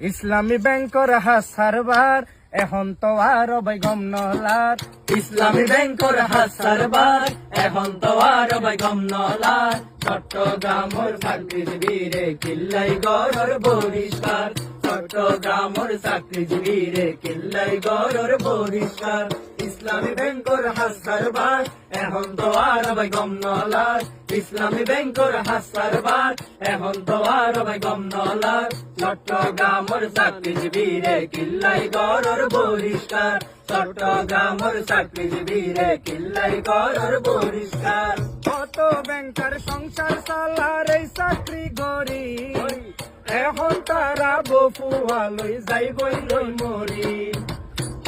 ইসলামী ব্যাংকর হাসারবার এখন তো আর বেগম নলার। ইসলামী ব্যাংকর হাসারবার এখন তো আর বেগম নলার। চট্টগ্রামর বীরে কিল্লাই গড়র বরিষ্কার চট্টগ্রামর চাকরিজীবীরে কিল্লাই গড়র বরিষ্কার ইসলামী ব্যাংকর হাসারবার এখন তো আর বেগম নলার। ইসলামী ব্যাংকর হাসারবার এখন তো আর বেগম নলার। চট্টগ্রামর চাকরিজীবীরে কিল্লাই গড়র বরিষ্কার চট্টগ্রামর চাকরিজীবীরে কিল্লাই গড়র বরিষ্কার কত ব্যাংকার সংসার চালার এই চাকরি গরি এখন তারা বফুয়া লই যাইবই লই মরি।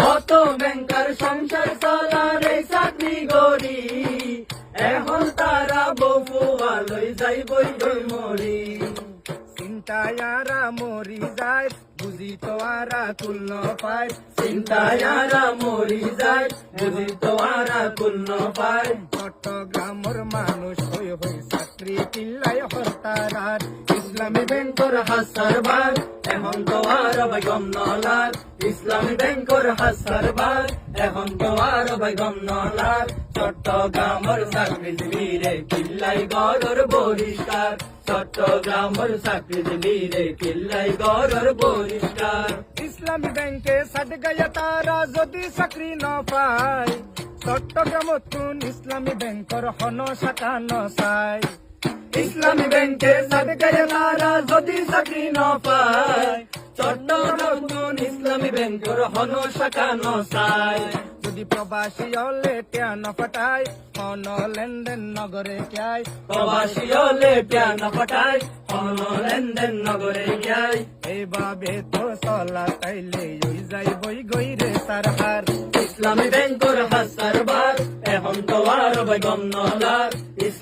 কত ব্যাংকার সংসার চালার এই চাকরি গরি এখন তারা বউ আলোই যাইবই দই মরি। চিন্তায় আরা মরি যায়, বুঝি তো আরা তুলন পায়। চিন্তায়ারা মরি যায়, বুঝি তো আরা কুন্ন পায়। চট্টগ্রামের মানুষ হই হই চাকরি পিল্লাই হরতারার ইসলামী ব্যাংকর হাসারবার এখন তো আর বেগম নলার। ইসলামী ব্যাংকর হাসারবার এখন তো আর বেগম নলার। চট্টগ্রামর চাকরিজীবীরে কিল্লাই গড়র বরিষ্কার চট্টগ্রামর চাকরিজীবীরে কিল্লাই গড়র বরিষ্কার ইসলামী ব্যাংকে সাদ গায়া তারা যদি চাকরি ন পায়, চট্টগ্রামত ইসলামী ব্যাংকর হন শাখা ন ইসলামী ব্যাংকে সাদকায় তারা যদি চাকরি ন পায়, চট্টগ্রাম ইসলামী ব্যাংকের হন শাখা ন যদি প্রবাসী হলে টিয়া ন হন লেনদেন নগরে ক্যায় প্রবাসী হলে প্যান পটায় হন লেনদেন নগরে যাই এইভাবে তো চলা তাইলে ওই যাই বই গই রে তার হার। ইসলামী ব্যাংকর হাসারবার এখন তো আর বেগম নলার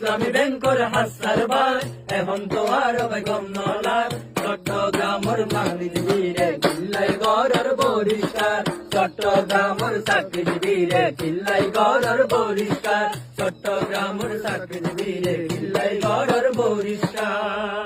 ইসলামী ব্যাংকর হাসারবার এখন তো আর বেগম নলার। চট্টগ্রামর চাকরিজীবীরে কিল্লাই গড়র বরিষ্কার চট্টগ্রামর চাকরিজীবীরে কিল্লাই গড়র বরিষ্কার চট্টগ্রামর চাকরিজীবীরে কিল্লাই গড়র বরিষ্কার